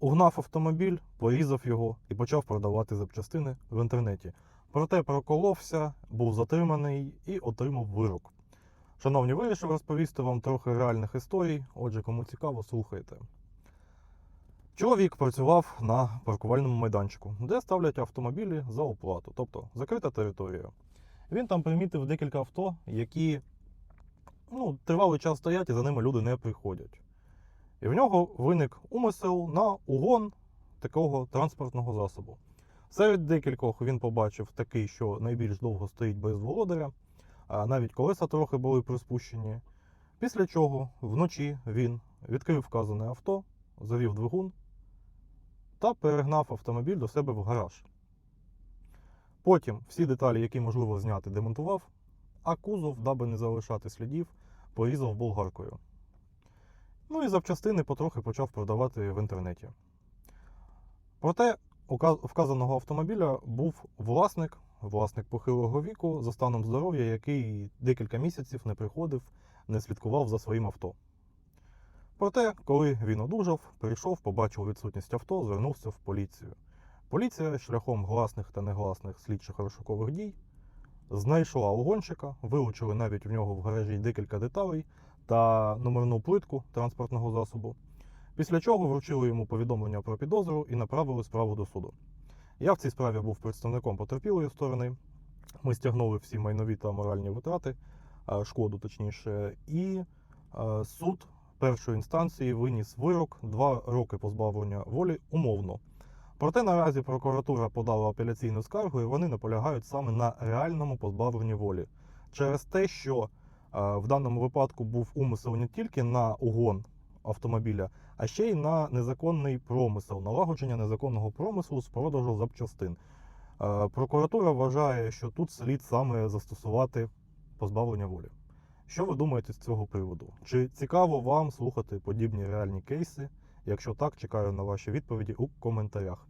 угнав автомобіль, порізав його і почав продавати запчастини в інтернеті. Проте проколовся, був затриманий і отримав вирок. Шановні, вирішив розповісти вам трохи реальних історій. Отже, кому цікаво, слухайте. Чоловік працював на паркувальному майданчику, де ставлять автомобілі за оплату, тобто закрита територія. Він там примітив декілька авто, які ну, тривалий час стоять і за ними люди не приходять. І в нього виник умисел на угон такого транспортного засобу. Серед декількох він побачив такий, що найбільш довго стоїть без володаря, навіть колеса трохи були приспущені. Після чого вночі він відкрив вказане авто, завів двигун та перегнав автомобіль до себе в гараж. Потім всі деталі, які можливо зняти, демонтував, а кузов, даби не залишати слідів, порізав болгаркою. Ну і запчастини потрохи почав продавати в інтернеті. Проте вказаного автомобіля був власник, власник похилого віку за станом здоров'я, який декілька місяців не приходив, не слідкував за своїм авто. Проте, коли він одужав, прийшов, побачив відсутність авто, звернувся в поліцію. Поліція шляхом гласних та негласних слідчих розшукових дій знайшла угонщика, вилучили навіть в нього в гаражі декілька деталей та номерну плитку транспортного засобу. Після чого вручили йому повідомлення про підозру і направили справу до суду. Я в цій справі був представником потерпілої сторони. Ми стягнули всі майнові та моральні витрати, шкоду точніше, і суд першої інстанції виніс вирок 2 роки позбавлення волі умовно. Проте наразі прокуратура подала апеляційну скаргу, і вони наполягають саме на реальному позбавленні волі через те, що в даному випадку був умисел не тільки на угон автомобіля, а ще й на незаконний промисел, налагодження незаконного промислу з продажу запчастин. Прокуратура вважає, що тут слід саме застосувати позбавлення волі. Що ви думаєте з цього приводу? Чи цікаво вам слухати подібні реальні кейси? Якщо так, чекаю на ваші відповіді у коментарях.